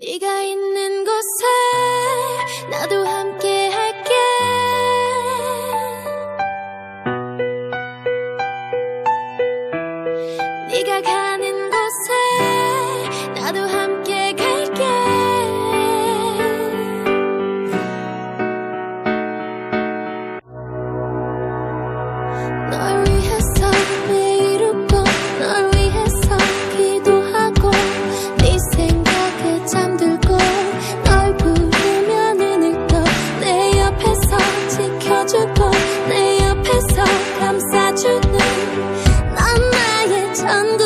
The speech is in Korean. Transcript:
네가 있는 곳에 나도 함께 할게. 네가 가는 뭐 내 옆에서 감싸주는 넌 나의 천국.